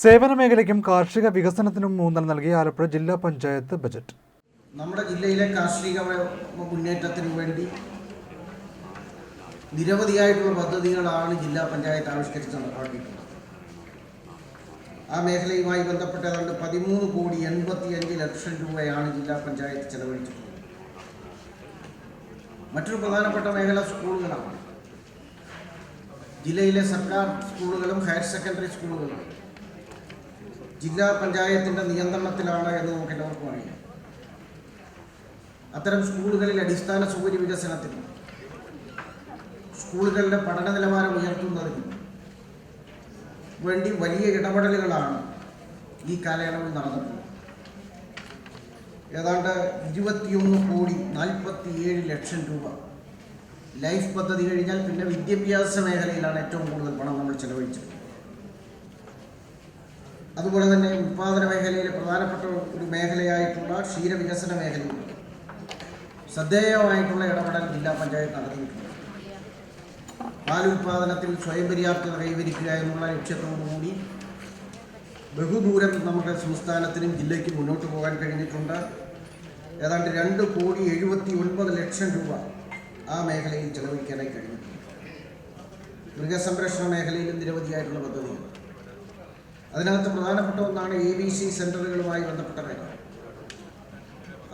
സേവന മേഖലയ്ക്കും കാർഷിക വികസനത്തിനും ഊന്നൽ നൽകി ആലപ്പുഴ ജില്ലാ പഞ്ചായത്ത് ബജറ്റ്. നമ്മുടെ ജില്ലയിലെ കാർഷിക മുന്നേറ്റത്തിന് വേണ്ടി നിരവധിയായിട്ടുള്ള പദ്ധതികളാണ് ജില്ലാ പഞ്ചായത്ത് ആവിഷ്കരിച്ച് നടപ്പാക്കിയിട്ടുള്ളത്. ആ മേഖലയുമായി ബന്ധപ്പെട്ട ഏതാണ്ട് പതിമൂന്ന് കോടി എൺപത്തിയഞ്ച് ലക്ഷം രൂപയാണ് ജില്ലാ പഞ്ചായത്ത് ചെലവഴിച്ചിട്ടുള്ളത്. മറ്റൊരു പ്രധാനപ്പെട്ട മേഖല സ്കൂളുകളാണ്. ജില്ലയിലെ സർക്കാർ സ്കൂളുകളും ഹയർ സെക്കൻഡറി സ്കൂളുകളും. ജില്ലാ പഞ്ചായത്തിന്റെ നിയന്ത്രണത്തിലാണ് എന്ന് നമുക്ക് എല്ലാവർക്കും അറിയാം. അത്തരം സ്കൂളുകളിൽ അടിസ്ഥാന സൗകര്യ വികസനത്തിനും സ്കൂളുകളുടെ പഠന നിലവാരം ഉയർത്തുന്നതിന് വേണ്ടി വലിയ ഇടപെടലുകളാണ് ഈ കാലയളവിൽ നടന്നിട്ടുള്ളത്. ഏതാണ്ട് ഇരുപത്തിയൊന്ന് കോടി നാൽപ്പത്തിയേഴ് ലക്ഷം രൂപ ലൈഫ് പദ്ധതി കഴിഞ്ഞാൽ പിന്നെ വിദ്യാഭ്യാസ മേഖലയിലാണ് ഏറ്റവും കൂടുതൽ പണം നമ്മൾ ചെലവഴിച്ചത്. അതുപോലെ തന്നെ ഉൽപാദന മേഖലയിലെ പ്രധാനപ്പെട്ട ഒരു മേഖലയായിട്ടുള്ള ക്ഷീരവികസന മേഖലയിൽ ശ്രദ്ധേയമായിട്ടുള്ള ഇടപെടൽ ജില്ലാ പഞ്ചായത്ത് നടത്തിയിട്ടുണ്ട്. പാൽ ഉൽപാദനത്തിൽ സ്വയം പര്യാപ്തത കൈവരിക്കുക എന്നുള്ള ലക്ഷ്യത്തോടുകൂടി ബഹുദൂരം നമ്മുടെ സംസ്ഥാനത്തിനും ജില്ലയ്ക്കും മുന്നോട്ട് പോകാൻ കഴിഞ്ഞിട്ടുണ്ട്. ഏതാണ്ട് രണ്ട് കോടി എഴുപത്തി ഒൻപത് ലക്ഷം രൂപ ആ മേഖലയിൽ ചെലവഴിക്കാനായി കഴിഞ്ഞിട്ടുണ്ട്. മൃഗസംരക്ഷണ മേഖലയിലും നിരവധിയായിട്ടുള്ള പദ്ധതികൾ. അതിനകത്ത് പ്രധാനപ്പെട്ട ഒന്നാണ് എ ബി സി സെന്ററുകളുമായി ബന്ധപ്പെട്ട കാര്യം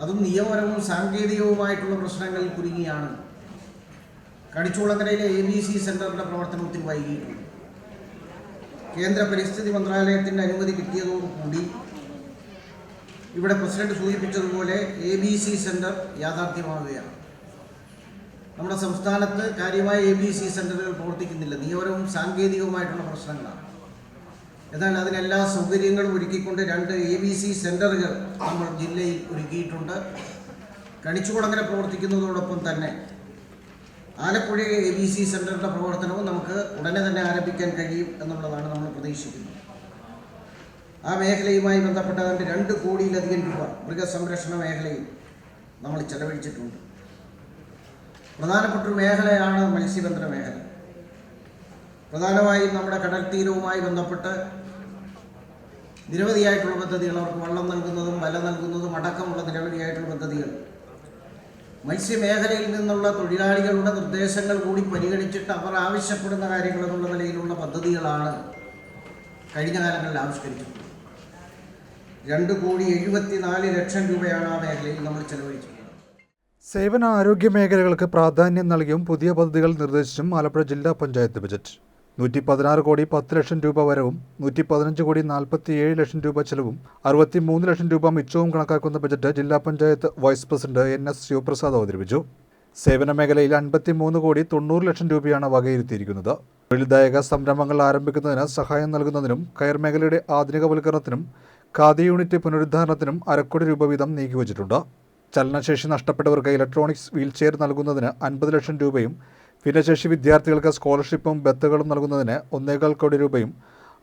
അതും നിയമപരവും സാങ്കേതികവുമായിട്ടുള്ള പ്രശ്നങ്ങളിൽ കുരുങ്ങിയാണ്. കണിച്ചുകുളങ്ങരയിലെ എ ബി സി സെന്ററിന്റെ പ്രവർത്തനത്തിൽ വൈകിയിട്ടുണ്ട്. കേന്ദ്ര പരിസ്ഥിതി മന്ത്രാലയത്തിന്റെ അനുമതി കിട്ടിയതോടുകൂടി ഇവിടെ പ്രസിഡന്റ് സൂചിപ്പിച്ചതുപോലെ എ ബി സി സെന്റർ യാഥാർത്ഥ്യമാവുകയാണ്. നമ്മുടെ സംസ്ഥാനത്ത് കാര്യമായ എ ബി സി സെന്ററുകൾ പ്രവർത്തിക്കുന്നില്ല. നിയമപരവും സാങ്കേതികവുമായിട്ടുള്ള പ്രശ്നങ്ങളാണ്. എന്നാൽ അതിനെല്ലാ സൗകര്യങ്ങളും ഒരുക്കിക്കൊണ്ട് രണ്ട് എ ബി സി സെന്ററുകൾ നമ്മൾ ജില്ലയിൽ ഒരുക്കിയിട്ടുണ്ട്. കണിച്ചുകുളങ്ങര പ്രവർത്തിക്കുന്നതോടൊപ്പം തന്നെ ആലപ്പുഴ എ ബി സി സെന്ററിന്റെ പ്രവർത്തനവും നമുക്ക് ഉടനെ തന്നെ ആരംഭിക്കാൻ കഴിയും എന്നുള്ളതാണ് നമ്മൾ പ്രതീക്ഷിക്കുന്നത്. ആ മേഖലയുമായി ബന്ധപ്പെട്ട അതിന്റെ രണ്ട് കോടിയിലധികം രൂപ മൃഗസംരക്ഷണ മേഖലയിൽ നമ്മൾ ചെലവഴിച്ചിട്ടുണ്ട്. പ്രധാനപ്പെട്ട ഒരു മേഖലയാണ് മത്സ്യബന്ധന മേഖല. പ്രധാനമായും നമ്മുടെ കടൽ തീരവുമായി ബന്ധപ്പെട്ട് നിരവധിയായിട്ടുള്ള പദ്ധതികൾ അവർക്ക് വെള്ളം നൽകുന്നതും വല നൽകുന്നതും അടക്കമുള്ള നിരവധിയായിട്ടുള്ള പദ്ധതികൾ. മത്സ്യമേഖലയിൽ നിന്നുള്ള തൊഴിലാളികളുടെ നിർദ്ദേശങ്ങൾ കൂടി പരിഗണിച്ചിട്ട് അവർ ആവശ്യപ്പെടുന്ന കാര്യങ്ങൾ എന്നുള്ള നിലയിലുള്ള പദ്ധതികളാണ് കഴിഞ്ഞ കാലങ്ങളിൽ ആവിഷ്കരിച്ചിട്ടുള്ളത്. രണ്ട് കോടി എഴുപത്തിനാല് ലക്ഷം രൂപയാണ് ആ മേഖലയിൽ നമ്മൾ ചെലവഴിച്ചത് സേവന ആരോഗ്യ മേഖലകൾക്ക് പ്രാധാന്യം നൽകിയും പുതിയ പദ്ധതികൾ നിർദ്ദേശിച്ചും ആലപ്പുഴ ജില്ലാ പഞ്ചായത്ത് ബജറ്റ്. നൂറ്റി പതിനാറ് കോടി പത്ത് ലക്ഷം രൂപ വരവും നൂറ്റി പതിനഞ്ച് കോടി നാൽപ്പത്തി ഏഴ് ലക്ഷം രൂപ ചെലവും അറുപത്തി മൂന്ന് ലക്ഷം രൂപ മിച്ചവും കണക്കാക്കുന്ന ബജറ്റ് ജില്ലാ panchayat vice president N S Sivaprasad അവതരിപ്പിച്ചു. സേവന മേഖലയിൽ അൻപത്തി മൂന്ന് കോടി തൊണ്ണൂറ് ലക്ഷം രൂപയാണ് വകയിരുത്തിയിരിക്കുന്നത്. തൊഴിൽദായക സംരംഭങ്ങൾ ആരംഭിക്കുന്നതിന് സഹായം നൽകുന്നതിനും കയർ മേഖലയുടെ ആധുനികവൽക്കരണത്തിനും ഖാദി യൂണിറ്റ് പുനരുദ്ധാരണത്തിനും അരക്കോടി രൂപ വീതം നീക്കിവച്ചിട്ടുണ്ട്. ചലനശേഷി നഷ്ടപ്പെട്ടവർക്ക് ഇലക്ട്രോണിക്സ് വീൽചെയർ നൽകുന്നതിന് അൻപത് ലക്ഷം രൂപയും ഭിന്നശേഷി വിദ്യാർത്ഥികൾക്ക് സ്കോളർഷിപ്പും ബത്തുകളും നൽകുന്നതിന് ഒന്നേകാൽ കോടി രൂപയും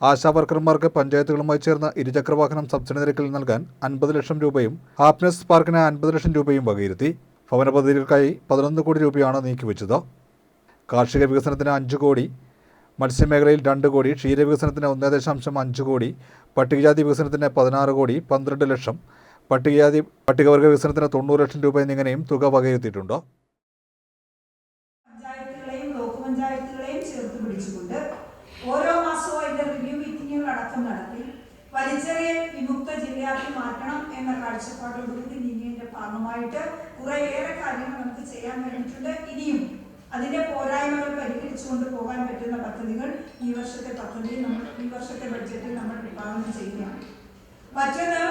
ആശാവർക്കർമാർക്ക് പഞ്ചായത്തുകളുമായി ചേർന്ന് ഇരുചക്രവാഹനം സബ്സിഡി നിരക്കിൽ നൽകാൻ അൻപത് ലക്ഷം രൂപയും ഹാപ്പിനെസ് പാർക്കിന് അൻപത് ലക്ഷം രൂപയും വകയിരുത്തി. ഭവന പദ്ധതികൾക്കായി പതിനൊന്ന് കോടി രൂപയാണ് നീക്കിവെച്ചത്. കാർഷിക വികസനത്തിന് അഞ്ച് കോടി മത്സ്യമേഖലയിൽ രണ്ട് കോടി ക്ഷീരവികസനത്തിന് ഒന്ന് ദശാംശം അഞ്ച് കോടി പട്ടികജാതി വികസനത്തിന് പതിനാറ് കോടി പന്ത്രണ്ട് ലക്ഷം പട്ടികജാതി പട്ടികവർഗ വികസനത്തിന് തൊണ്ണൂറ് ലക്ഷം രൂപ എന്നിങ്ങനെയും തുക വകയിരുത്തിയിട്ടുണ്ട്. നടത്തി. വലിച്ചെറിയൽ വിമുക്ത ജില്ലയാക്കി മാറ്റണം എന്ന കാഴ്ചപ്പാടോടുകൂടി നീങ്ങിയതിന്റെ ഭാഗമായിട്ട് കുറേയേറെ കാര്യങ്ങൾ നമുക്ക് ചെയ്യാൻ കഴിഞ്ഞിട്ടുണ്ട് ഇനിയും അതിന്റെ പോരായ്മകൾ പരിഹരിച്ചുകൊണ്ട് പോകാൻ പറ്റുന്ന പദ്ധതികൾ ഈ വർഷത്തെ പദ്ധതി നമ്മൾ ഈ വർഷത്തെ ബഡ്ജറ്റിൽ നമ്മൾ വിഭാവനം ചെയ്യുകയാണ്. മറ്റൊന്ന്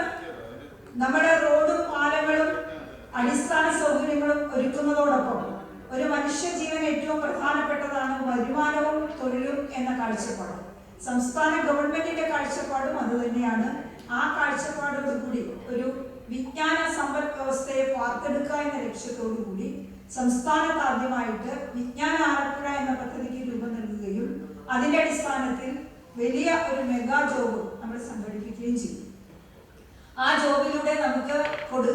നമ്മുടെ റോഡും പാലങ്ങളും അടിസ്ഥാന സൗകര്യങ്ങളും ഒരുക്കുന്നതോടൊപ്പം ഒരു മനുഷ്യജീവൻ ഏറ്റവും പ്രധാനപ്പെട്ടതാണ് വരുമാനവും തൊഴിലും എന്ന കാഴ്ചപ്പാട്. സംസ്ഥാന ഗവൺമെന്റിന്റെ കാഴ്ചപ്പാടും അതുതന്നെയാണ് ആ കാഴ്ചപ്പാടോടുകൂടി ഒരു വിജ്ഞാന സമ്പദ് വ്യവസ്ഥയെ വാർത്തെടുക്കുക എന്ന ലക്ഷ്യത്തോടു കൂടി സംസ്ഥാനത്ത് ആദ്യമായിട്ട് വിജ്ഞാന ആലപ്പുഴ എന്ന പദ്ധതിക്ക് രൂപം നൽകുകയും അതിന്റെ അടിസ്ഥാനത്തിൽ വലിയ ഒരു മെഗാ ജോബ് നമ്മൾ സംഘടിപ്പിക്കുകയും ചെയ്തു. ആ ജോബിലൂടെ നമുക്ക് കൊടു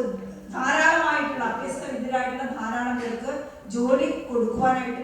ധാരാളമായിട്ടുള്ള അഭ്യസ്ത വിദ്യരായിട്ടുള്ള ധാരാളം പേർക്ക് ജോലി കൊടുക്കുവാനായിട്ട്